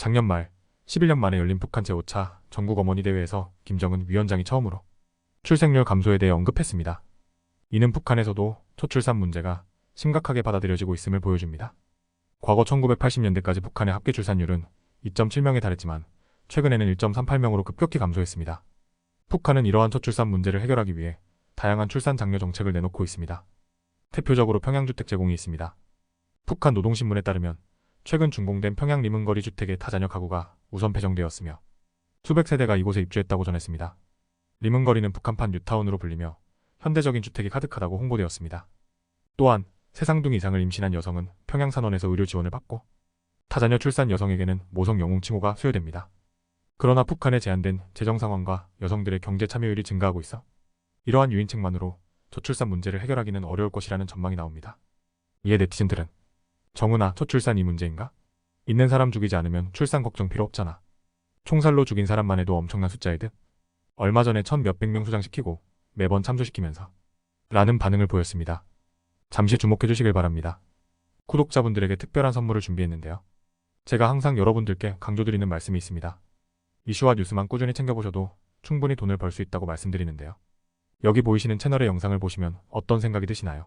작년 말 11년 만에 열린 북한 제5차 전국 어머니 대회에서 김정은 위원장이 처음으로 출생률 감소에 대해 언급했습니다. 이는 북한에서도 초출산 문제가 심각하게 받아들여지고 있음을 보여줍니다. 과거 1980년대까지 북한의 합계 출산율은 2.7명에 달했지만 최근에는 1.38명으로 급격히 감소했습니다. 북한은 이러한 초출산 문제를 해결하기 위해 다양한 출산 장려 정책을 내놓고 있습니다. 대표적으로 평양주택 제공이 있습니다. 북한 노동신문에 따르면 최근 준공된 평양 리문거리 주택의 타자녀 가구가 우선 배정되었으며 수백 세대가 이곳에 입주했다고 전했습니다. 리문거리는 북한판 뉴타운으로 불리며 현대적인 주택이 가득하다고 홍보되었습니다. 또한 세상둥 이상을 임신한 여성은 평양산원에서 의료 지원을 받고 타자녀 출산 여성에게는 모성 영웅 칭호가 수여됩니다. 그러나 북한의 제한된 재정 상황과 여성들의 경제 참여율이 증가하고 있어 이러한 유인책만으로 저출산 문제를 해결하기는 어려울 것이라는 전망이 나옵니다. 이에 네티즌들은 정은아 초출산 이 문제인가? 있는 사람 죽이지 않으면 출산 걱정 필요 없잖아. 총살로 죽인 사람만 해도 엄청난 숫자일 듯. 얼마 전에 천 몇백 명 수장시키고 매번 참조시키면서 라는 반응을 보였습니다. 잠시 주목해 주시길 바랍니다. 구독자분들에게 특별한 선물을 준비했는데요. 제가 항상 여러분들께 강조드리는 말씀이 있습니다. 이슈와 뉴스만 꾸준히 챙겨보셔도 충분히 돈을 벌 수 있다고 말씀드리는데요. 여기 보이시는 채널의 영상을 보시면 어떤 생각이 드시나요?